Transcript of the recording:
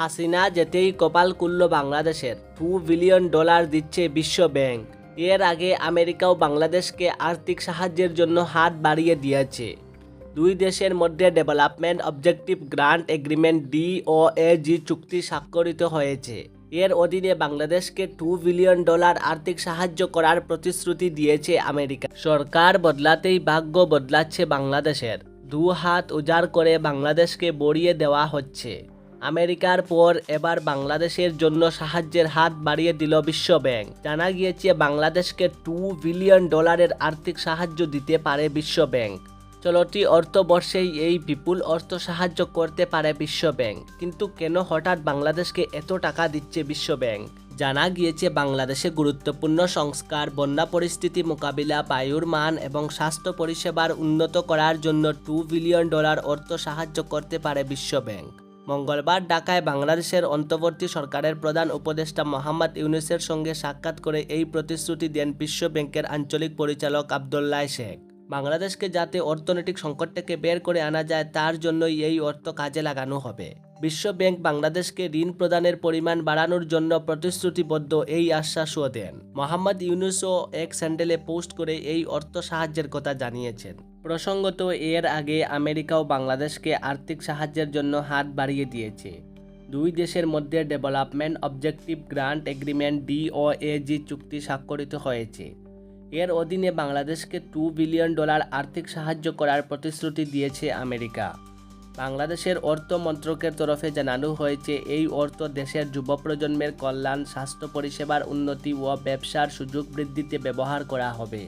হাসিনা যেতেই কপাল কুল্ল বাংলাদেশের। টু বিলিয়ন ডলার দিচ্ছে বিশ্ব ব্যাংক। এর আগে আমেরিকাও বাংলাদেশকে আর্থিক সাহায্যের জন্য হাত বাড়িয়ে দিয়েছে। দুই দেশের মধ্যে development objective grant agreement D O A G চুক্তি স্বাক্ষরিত হয়েছে। এর অধীনে বাংলাদেশকে টু বিলিয়ন ডলার আর্থিক সাহায্য করার প্রতিশ্রুতি দিয়েছে আমেরিকা। সরকার বদলাতেই ভাগ্য বদলাচ্ছে বাংলাদেশের। দু হাত উজাড় করে বাংলাদেশকে বড়িয়ে দেওয়া হচ্ছে। আমেরিকার পর এবার বাংলাদেশের জন্য সাহায্যের হাত বাড়িয়ে দিল বিশ্ব ব্যাংক। জানা গিয়েছে, বাংলাদেশকে টু বিলিয়ন ডলারের আর্থিক সাহায্য দিতে পারে বিশ্ব ব্যাংক। চলতি অর্থবর্ষেই এই বিপুল অর্থ সাহায্য করতে পারে বিশ্ব ব্যাংক। কিন্তু কেন হঠাৎ বাংলাদেশকে এত টাকা দিচ্ছে বিশ্ব ব্যাংক? জানা গিয়েছে, বাংলাদেশে গুরুত্বপূর্ণ সংস্কার, বন্যা পরিস্থিতি মোকাবিলা, বায়ুর মান এবং স্বাস্থ্য পরিষেবার উন্নত করার জন্য টু বিলিয়ন ডলার অর্থ সাহায্য করতে পারে বিশ্ব ব্যাংক। মঙ্গলবার ঢাকায় বাংলাদেশের অন্তর্বর্তী সরকারের প্রধান উপদেষ্টা মোহাম্মদ ইউনুসের সঙ্গে সাক্ষাৎ করে এই প্রতিশ্রুতি দেন বিশ্ব ব্যাংকের আঞ্চলিক পরিচালক আবদুল্লাহ শেখ। বাংলাদেশকে যাতে অর্থনৈতিক সংকট থেকে বের করে আনা যায়, তার জন্যই এই অর্থ কাজে লাগানো হবে। বিশ্ব ব্যাংক বাংলাদেশকে ঋণ প্রদানের পরিমাণ বাড়ানোর জন্য প্রতিশ্রুতিবদ্ধ এই আশ্বাসও দেন। মোহাম্মদ ইউনুসও এক স্যান্ডেলে পোস্ট করে এই অর্থ সাহায্যের কথা জানিয়েছেন। প্রসঙ্গত, এর আগে আমেরিকাও বাংলাদেশকে আর্থিক সাহায্যের জন্য হাত বাড়িয়ে দিয়েছে। দুই দেশের মধ্যে development objective grant agreement D O A G চুক্তি স্বাক্ষরিত হয়েছে। এর অধীনে বাংলাদেশকে টু বিলিয়ন ডলার আর্থিক সাহায্য করার প্রতিশ্রুতি দিয়েছে আমেরিকা। বাংলাদেশের অর্থ মন্ত্রকের তরফে জানানো হয়েছে, এই অর্থ দেশের যুব প্রজন্মের কল্যাণ, স্বাস্থ্য পরিষেবার উন্নতি ও ব্যবসার সুযোগ বৃদ্ধিতে ব্যবহার করা হবে।